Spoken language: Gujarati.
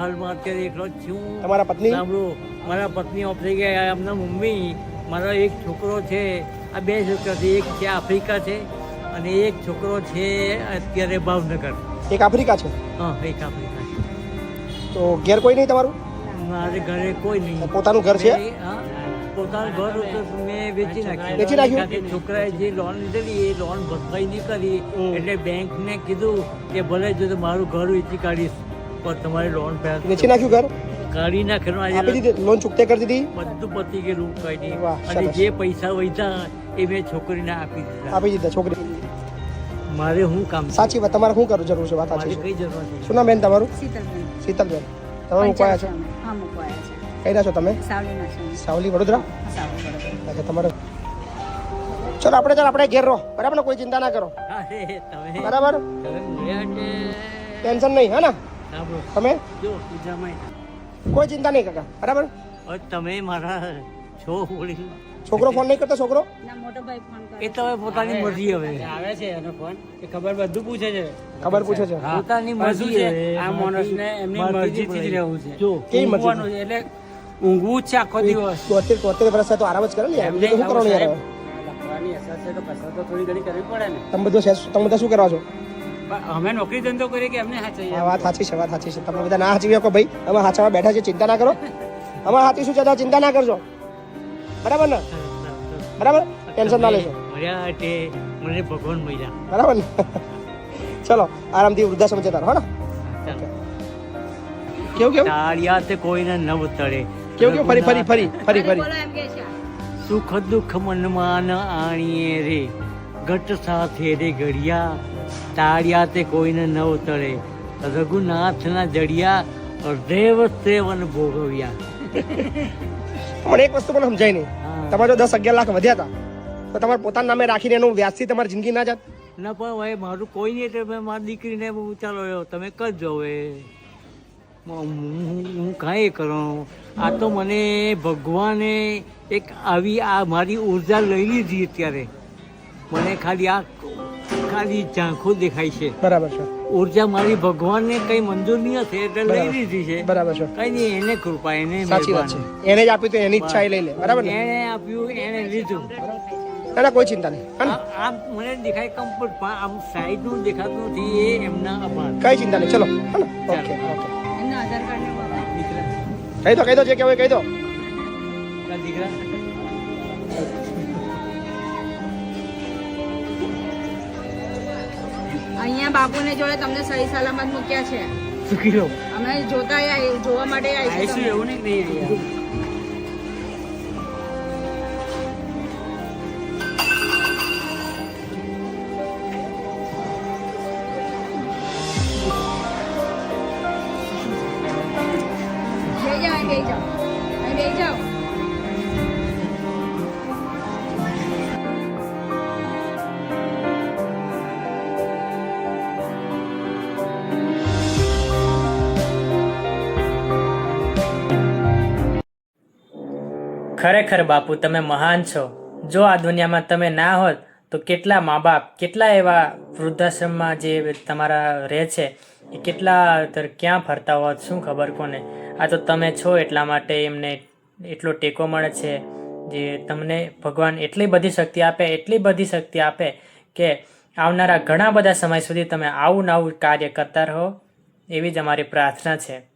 હાલમાં અત્યારે એકલો જ છું. તમારા પત્ની? સાંભળો મારા પત્ની ઓફ થઈ ગયા એમના મમ્મી મારો એક છોકરો છે આ બે છોકરા છે એક છે આફ્રિકા છે અને એક છોકરો છે અત્યારે ભાવનગર. એક આફ્રિકા છે? હા એક આફ્રિકા છે. તો ઘેર કોઈ નહીં તમારું? મારે ઘરે કોઈ નહીં. પોતાનું ઘર છે? હા, પોતાનું ઘર મેં વેચી નાખ્યું. વેચી નાખ્યું? છોકરાએ જે લોન લીધેલી એ લોન ભરપાઈ નહીં કરી. એટલે બેંકને કીધું કે ભલે જો તો મારું ઘર વેચી કાઢીશ. પણ તમારી લોન પાસ વેચી નાખ્યું ઘર? કાઢી નાખેલું. આપી દીધી લોન ચૂકતે કરી દીધી? બધું પતી ગયેલું કઈ નહીં. વાહ, અને જે પૈસા વૈધા એ મેં છોકરીને આપી દીધા. આપી દીધા છોકરી. મારે શું કામ સાચી વાત તમારે શું કરવું જરૂર છે? વાત સાચી કઈ જરૂર નથી. શું નામ બેન તમારું? શીતલબેન. શીતલબેન. તમે મૂકવાયા છો? હા મૂકવાયા છે. કઈ રહ્યા છો તમે? સાવલી વડોદરા? સાવલી અચ્છા તમારે ચલો આપણે ચાલ આપણે ઘેર રહો. બરાબર ને? કોઈ ચિંતા ના કરો. બરાબર? ટેન્શન નહીં હા ને? તમે? જો જમાઈ કોઈ ચિંતા નહીં કાકા બરાબર? તમે મારા છો છોકરો ફોન નહીં કરતો છોકરો? ના મોટો ભાઈ ફોન કરે. એ તો હવે પોતાની મરજી હવે. આવે છે એનો ફોન એ ખબર બધું પૂછે છે. ખબર પૂછે છે. પોતાની મરજી છે? આ માણસને એમની મરજી મરજીથી જ રહેવું છે. જો. કેવી મરજી? એટલે ઊંઘવું જ છે આખો દિવસ. તોતેર તોતેર વર્ષ તો આરામ જ કરે ને એમને શું કરવાનું યાર લખવાની અસર છે તો કસરત તો થોડી ઘણી કરવી પડે ને. તમે બધું છે- તમે બધા શું કરવા છો? અમે નોકરી ધંધો કરીએ કે અમને સાચવીએ વાત સાચી છે વાત સાચી છે. તમે બધા ના સાચવી શકો ભાઈ. અમે હાચવા બેઠા છે ચિંતા ના કરો. અમે સાચી શું છે ચિંતા ના કરજો. બરાબર ને? બરાબર? ટેન્શન ના લેશો મને ભગવાન મળ્યા બરાબર ને? ચલો આરામથી વૃદ્ધાશ્રમ જતા રહો હો ને? કેવું કેવું? તાળિયા તે કોઈને ન તળે કેવું કેવું? ફરી ફરી ફરી ફરી ફરી. બોલો એમ કે છે. સુખ દુઃખ મનમાં ન આણીએ રે. ઘટ સાથે રે ઘડિયા. તાળિયા તે કોઈને ન ઉતરે. રઘુનાથના જડિયા અર્ધે વસ્ત્રે વન ભોગવ્યા. મને એક વસ્તુ પણ સમજાય નહીં. તમારે દસ અગિયાર લાખ વધ્યા હતા તો તમારે પોતાના નામે રાખીને એનું વ્યાજથી તમારી જિંદગી ના જાત? ના પણ હવે મારું કોઈ નહીં એટલે મેં મારી દીકરીને ચાલો તમે કરજો હવે. હું હું કાંઈ કરું? આ તો મને ભગવાને એક આવી આ મારી ઊર્જા લઈ લીધી અત્યારે. મને ખાલી આ ખાલી ઝાંખું દેખાય છે. બરાબર છે. ઊર્જા મારી ભગવાનને કઈ મંજૂર નહીં હશે એટલે લઈ લીધી છે. બરાબર છે. કઈ નહીં એને કૃપા એને સાચી વાત છે. એને જ આપ્યું તો એની ઈચ્છા એ લઈ લે. બરાબર ને? એને આપ્યું એને લીધું. ના કોઈ ચિંતા નહીં. આમ મને દેખાય કમ્ફર્ટ પણ આમ સાઈડનું દેખાતું નથી એ એમના આભાર કઈ ચિંતા નહીં. ચલો ઓકે ઓકે. એના આધાર કાર્ડ ને દીકરા. કહી દો કહી દો જે કહેવાય કહી દો. દીકરા. અહીંયા બાપુને જોડે તમને સહી સલામત મૂક્યા છે. સુખી રહો. અમે જોતા જોવા માટે આવીશું એવું નહીં નહીં જાઓ. અહીં બેસી જાઓ. ખરેખર બાપુ, તમે મહાન છો. જો આ દુનિયામાં તમે ના હોત, તો કેટલા મા બાપ કેટલા એવા વૃદ્ધાશ્રમમાં જે તમારા રહે છે, એ કેટલા ક્યાં ફરતા હોત, શું ખબર કોને? આ તો તમે છો એટલા માટે એમને એટલો ટેકો મળે છે, જે તમને ભગવાન એટલી બધી શક્તિ આપે, એટલી બધી શક્તિ આપે કે આવનારા ઘણા બધા સમય સુધી તમે આવું નવું કાર્ય કરતા રહો, એવી જ અમારી પ્રાર્થના છે.